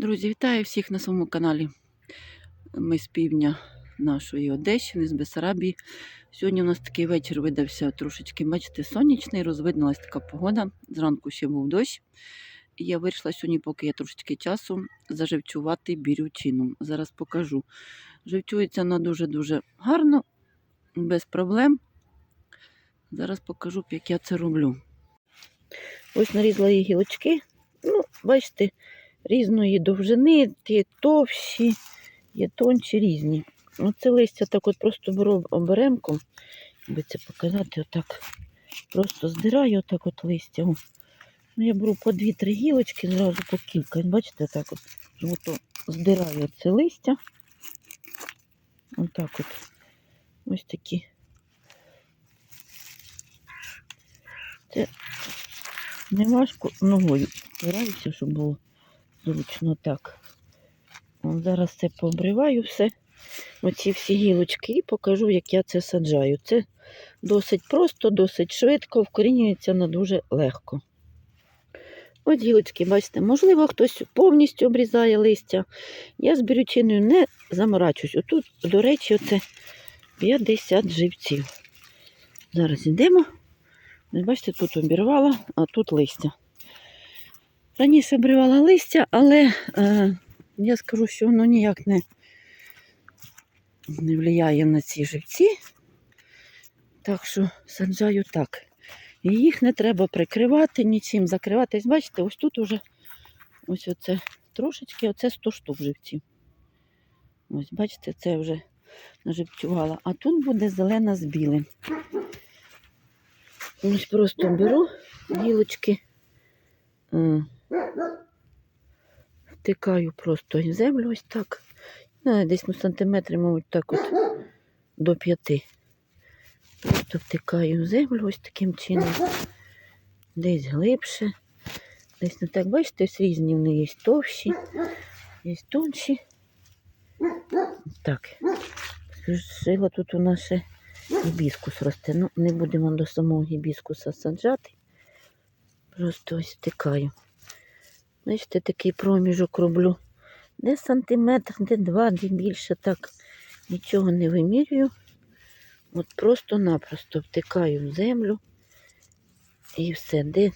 Друзі, вітаю всіх на своєму каналі. Ми з півдня нашої Одещини, з Бесарабії. Сьогодні у нас такий вечір видався трошечки, бачите, сонячний, розвиднулася така погода. Зранку ще був дощ. І я вирішила сьогодні, поки є трошечки часу, заживчувати бірючину. Зараз покажу. Живчується вона дуже-дуже гарно, без проблем. Зараз покажу, як я це роблю. Ось нарізала її гілочки. Ну, бачите, різної довжини, ті товщі, є тонші різні. Оце листя так от просто беру оберемком, би це показати, отак просто здираю отак от листя. О. Ну, я беру по дві-три гілочки, зразу по кілька. Бачите, отак от ото здираю це листя. Отак от. Ось такі. Це не важко ногою. Стараюся, щоб було зручно так. От зараз це пообриваю все, оці всі гілочки, і покажу, як я це саджаю. Це досить просто, досить швидко, вкорінюється на дуже легко. Ось гілочки, бачите, можливо, хтось повністю обрізає листя. Я з бірючиною не заморачуюсь. Отут, до речі, оце 50 живців. Зараз йдемо. Бачите, тут обірвала, а тут листя. Раніше обривала листя, але е, я скажу, що воно ніяк не, не впливає на ці живці. Так що саджаю так. І їх не треба прикривати, нічим закривати. Бачите, ось тут уже ось оце трошечки, оце 100 штук живців. Ось, бачите, це вже наживцювала. А тут буде зелена з білим. Ось просто беру гілочки. Втикаю просто в землю ось так. Десь ну, сантиметри, мабуть, так от до п'яти. Просто втикаю в землю ось таким чином. Десь глибше. Десь не так, бачите, ось різні вони є товщі, є тонші. Так. Жила тут у нас ще гібіскус росте. Ну, не будемо до самого гібіскуса саджати. Просто ось втикаю. Бачите, такий проміжок роблю. Де сантиметр, де два, де більше, так нічого не вимірюю. От просто-напросто втикаю в землю і все. Де,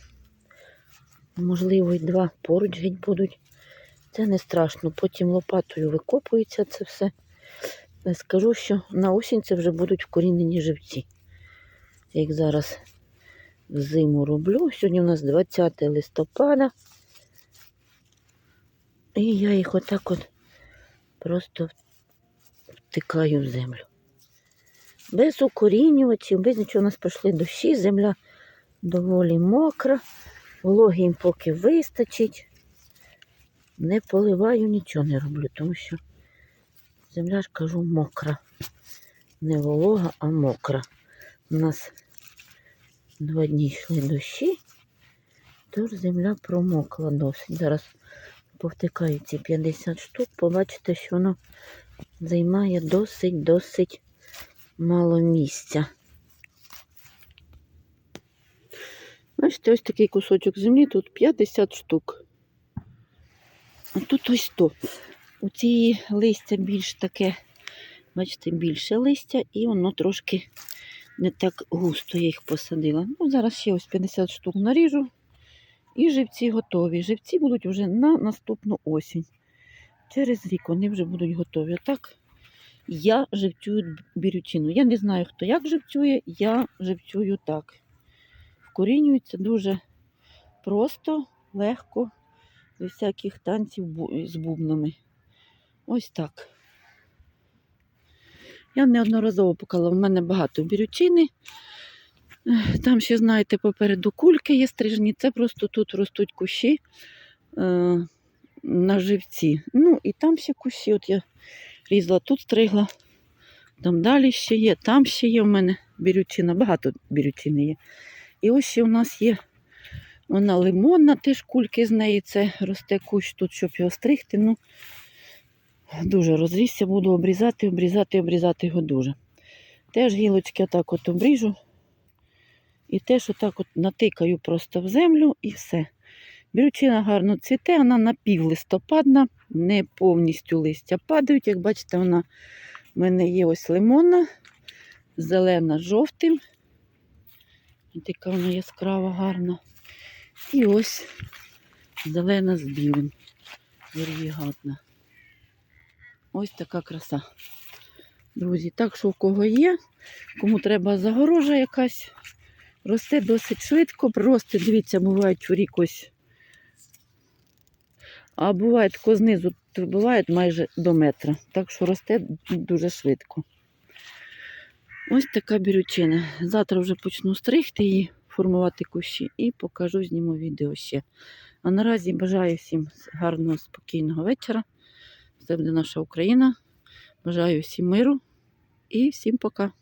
можливо, і два поруч геть будуть. Це не страшно. Потім лопатою викопується це все. Я Скажу, що на осінь це вже будуть вкорінені живці. Як зараз зиму роблю. Сьогодні у нас 20 листопада. І я їх отак от просто втикаю в землю. Без укорінювачів, без нічого у нас пішли дощі, земля доволі мокра, вологи їм поки вистачить. Не поливаю, нічого не роблю, тому що земля ж кажу мокра. Не волога, а мокра. У нас два дні йшли дощі, тож земля промокла досить. Зараз повтикаю ці 50 штук, побачите, що воно займає досить-досить мало місця. Бачите, ось такий кусочок землі, тут 50 штук. А тут ось 100. У цієї листя більш таке, бачите, більше листя, і воно трошки не так густо я їх посадила. Ну, зараз ще ось 50 штук наріжу. І живці готові. Живці будуть вже на наступну осінь. Через рік вони вже будуть готові. Отак я живцюю бірючину. Я не знаю, хто як живцює, я живцюю так. Вкорінюється дуже просто, легко, без всяких танців з бубнами. Ось так. Я неодноразово показала, в мене багато бірючини. Там ще, знаєте, попереду кульки є стрижні. Це просто тут ростуть кущі е, на живці. Ну, і там ще кущі. От я різала, тут стригла. Там далі ще є, там ще є в мене бірючина, багато бірючини є. І ось ще у нас є вона лимонна, теж кульки з неї. Це росте кущ тут, щоб його стригти. Ну, дуже розрісся, буду обрізати, обрізати, обрізати його дуже. Теж гілочки отак от обріжу. І теж отак от натикаю просто в землю і все. Бірючина гарно цвіте, вона напівлистопадна, не повністю листя падають. Як бачите, вона в мене є ось лимонна, зелена жовтим. Така вона яскрава, гарна. І ось зелена з білим. Варігатна. Ось така краса. Друзі, так що у кого є, кому треба загорожа якась, росте досить швидко, прирости, дивіться, бувають у рік ось. А буває тако знизу, буває майже до метра. Так що росте дуже швидко. Ось така бірючина. Завтра вже почну стригти її, формувати кущі і покажу, зніму відео ще. А наразі бажаю всім гарного, спокійного вечора. Це буде наша Україна. Бажаю всім миру і всім пока.